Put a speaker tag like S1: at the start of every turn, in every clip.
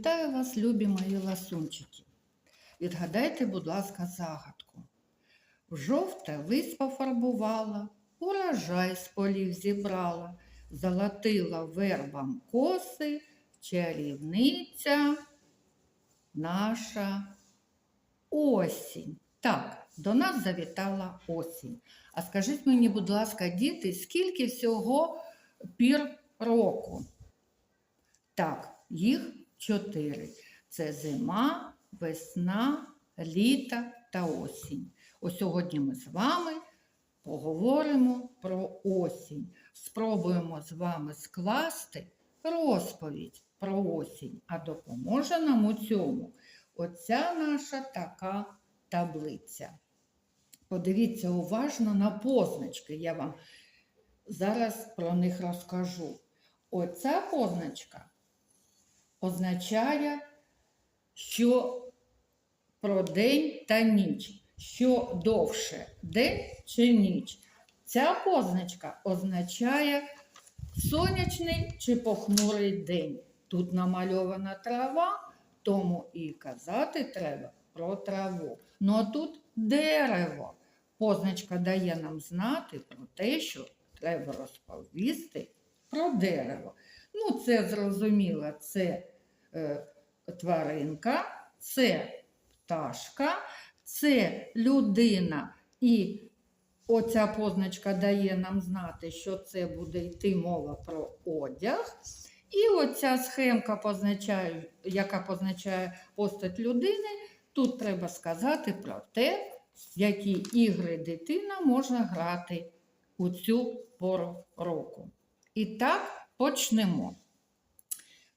S1: Вітаю вас, любі мої ласунчики. Відгадайте, будь ласка, загадку. В жовте лист пофарбувала, урожай з полів зібрала, золотила вербам коси, чарівниця наша осінь. Так, до нас завітала осінь. А скажіть мені, будь ласка, діти, скільки всього пір року? Так, їх чотири. Це зима, весна, літо та осінь. Ось сьогодні ми з вами поговоримо про осінь. Спробуємо з вами скласти розповідь про осінь, а допоможе нам у цьому оця наша така таблиця. Подивіться уважно на позначки. Я вам зараз про них розкажу. Оця позначка означає, що про день та ніч, що довше день чи ніч. Ця позначка означає сонячний чи похмурий день. Тут намальована трава, тому і казати треба про траву. Ну а тут дерево. Позначка дає нам знати про те, що треба розповісти про дерево. Ну, це зрозуміло, це тваринка, це пташка, це людина. І оця позначка дає нам знати, що це буде йти мова про одяг. І оця схемка, позначає, яка позначає постать людини, тут треба сказати про те, які ігри дитина може грати у цю пору року. І так почнемо.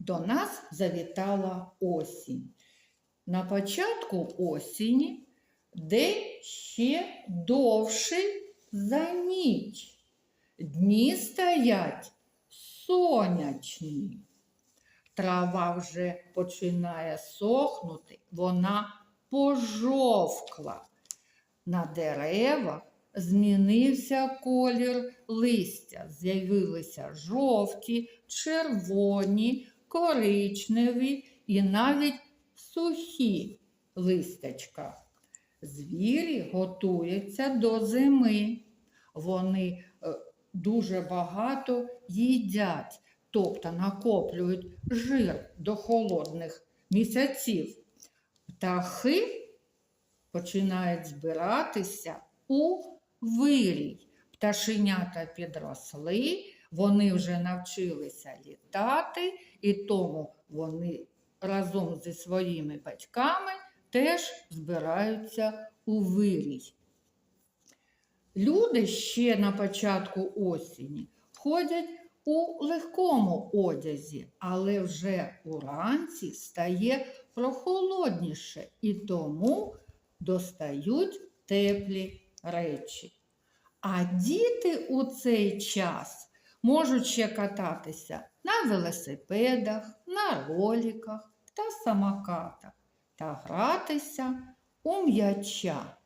S1: До нас завітала осінь. На початку осені день ще довший за ніч. Дні стоять сонячні. Трава вже починає сохнути, вона пожовкла. На деревах змінився колір листя. З'явилися жовті, червоні, коричневі і навіть сухі листячка. Звірі готуються до зими. Вони е, дуже багато їдять, тобто накоплюють жир до холодних місяців. Птахи починають збиратися у вирій. Пташенята підросли, вони вже навчилися літати, і тому вони разом зі своїми батьками теж збираються у вирій. Люди ще на початку осені ходять у легкому одязі, але вже уранці стає прохолодніше і тому достають теплі речі. А діти у цей час можуть ще кататися на велосипедах, на роліках та самокатах та гратися у м'яча.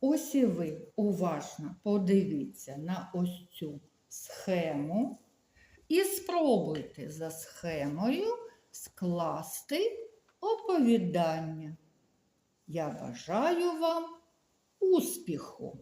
S1: Ось і ви уважно подивіться на ось цю схему і спробуйте за схемою скласти оповідання. Я бажаю вам успіху!